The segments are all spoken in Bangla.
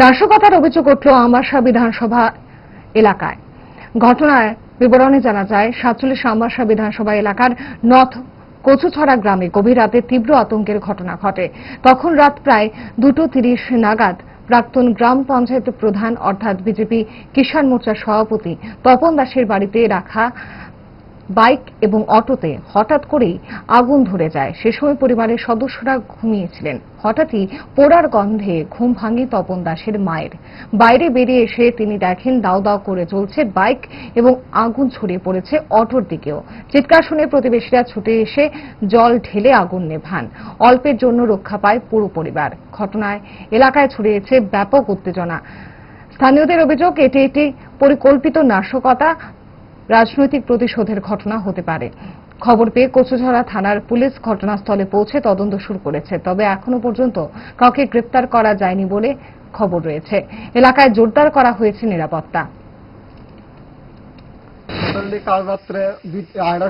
নাশকতার অভিযোগ উঠল আমাশা বিধানসভা এলাকায়। ঘটনায় বিবরণে জানা যায়, সাতচল্লিশ আমাশা বিধানসভা এলাকার নথ কচুছড়া গ্রামে গভীর রাতে তীব্র আতঙ্কের ঘটনা ঘটে। তখন রাত প্রায় দুটো তিরিশ নাগাদ প্রাক্তন গ্রাম পঞ্চায়েত প্রধান, অর্থাৎ বিজেপি কিষাণ মোর্চার সভাপতি তপন দাসের বাড়িতে রাখা বাইক এবং অটোতে হঠাৎ করেই আগুন ধরে যায়। সে সময় পরিবারের সদস্যরা ঘুমিয়েছিলেন। হঠাৎই পোড়ার গন্ধে ঘুম ভাঙে তপন দাসের মায়ের। বাইরে বেরিয়ে এসে তিনি দেখেন দাও দাও করে চলছে বাইক এবং আগুন ছড়িয়ে পড়েছে অটোর দিকেও। চিৎকার শুনে প্রতিবেশীরা ছুটে এসে জল ঢেলে আগুন নেভান। অল্পের জন্য রক্ষা পায় পুরো পরিবার। ঘটনায় এলাকায় ছড়িয়েছে ব্যাপক উত্তেজনা। স্থানীয়দের অভিযোগ, এটি একটি পরিকল্পিত নাশকতা। রাজনৈতিক প্রতিশোধের ঘটনা হতে পারে। খবর পেয়ে কচুঝরা থানার পুলিশ ঘটনাস্থলে পৌঁছে তদন্ত শুরু করেছে। তবে এখনও পর্যন্ত কাউকে গ্রেপ্তার করা যায়নি বলে খবর রয়েছে। এলাকায় জোরদার করা হয়েছে নিরাপত্তা। কাল রাত্রে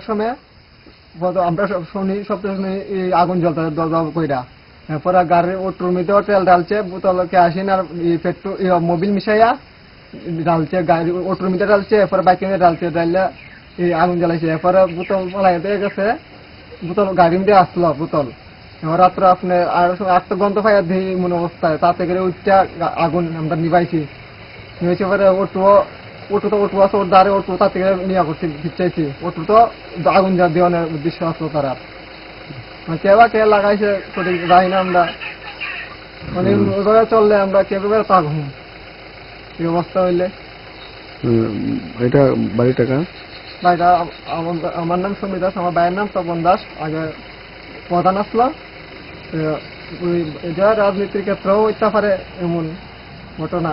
সময় আমরা শুনি, সপ্তাহ আগুন জ্বলতে দরজা কইরা। এরপরে গাড়ির ওটুর মধ্যেও তেল ডালছে বোতল কেয়াসিন আর পেট্রোল মোবিল মিশাইয়া ডালছে গাড়ি ওটুর মধ্যে ডালছে এরপরে বাইকের মধ্যে ডালছে ডাললে এই আগুন জ্বালাইছে। এরপরে বোতল মালাই দিয়ে গেছে বোতল গাড়ির মধ্যে আসলো বোতল। এবার রাত্র আপনি আর আটটা গন্ধ পাইয়া দিই মনে অবস্থায় তাতে করে উঠটা আগুন আমরা নিবাইছি নিয়েছে পরে অটো ওটু তো ওটু আছে ওর দ্বারে ওটু তার থেকে নিয়ে করছি খিচাইছি। ওটু তো আগুন যা দেওয়ানোর উদ্দেশ্য আসলো তারা মানে কে বা কে লাগাইছে সঠিক জানি না আমরা। মানে ওইভাবে চললে আমরা কীভাবে পাঘুম এই অবস্থা হইলে? এটা বাড়ি টাকা? ভাইটা আমার- আমার নাম সমীর দাস আমার ভাইয়ের নাম তপন দাস। আগে প্রধান আসলো যা রাজনীতির ক্ষেত্রেও হইতে পারে এমন ঘটনা।